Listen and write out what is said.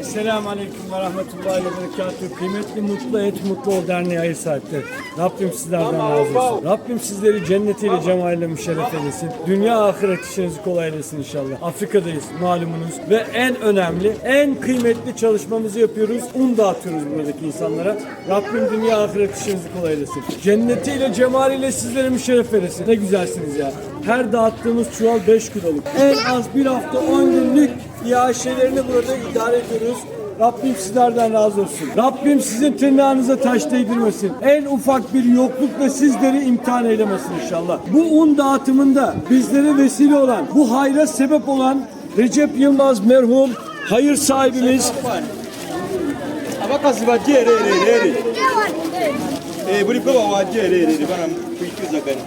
Esselamu Aleyküm ve Rahmetullahi ve Berekatuhu. Kıymetli Mutlu Et Mutlu Ol Derneği hayır sahipleri. Rabbim sizlerden razı olsun. Rabbim sizleri cennetiyle cemaliyle müşerref eylesin. Dünya ahiret işinizi kolay eylesin inşallah. Afrika'dayız malumunuz. Ve en önemli, en kıymetli çalışmamızı yapıyoruz. Un dağıtıyoruz buradaki insanlara. Rabbim dünya ahiret işinizi kolay eylesin. Cennetiyle cemaliyle sizleri müşerref eylesin. Ne güzelsiniz ya. Her dağıttığımız çuval 5 kiloluk. En az bir hafta 10 günlük iaşelerini burada idare ediyoruz. Rabbim sizlerden razı olsun. Rabbim sizin tırnağınıza taş değdirmesin. En ufak bir yoklukla sizleri imtihan eylemesin inşallah. Bu un dağıtımında bizlere vesile olan, bu hayra sebep olan Recep Yılmaz merhum hayır sahibimiz abakazi bajeererere Eh, buliko bawajeererere bana kwikiza gani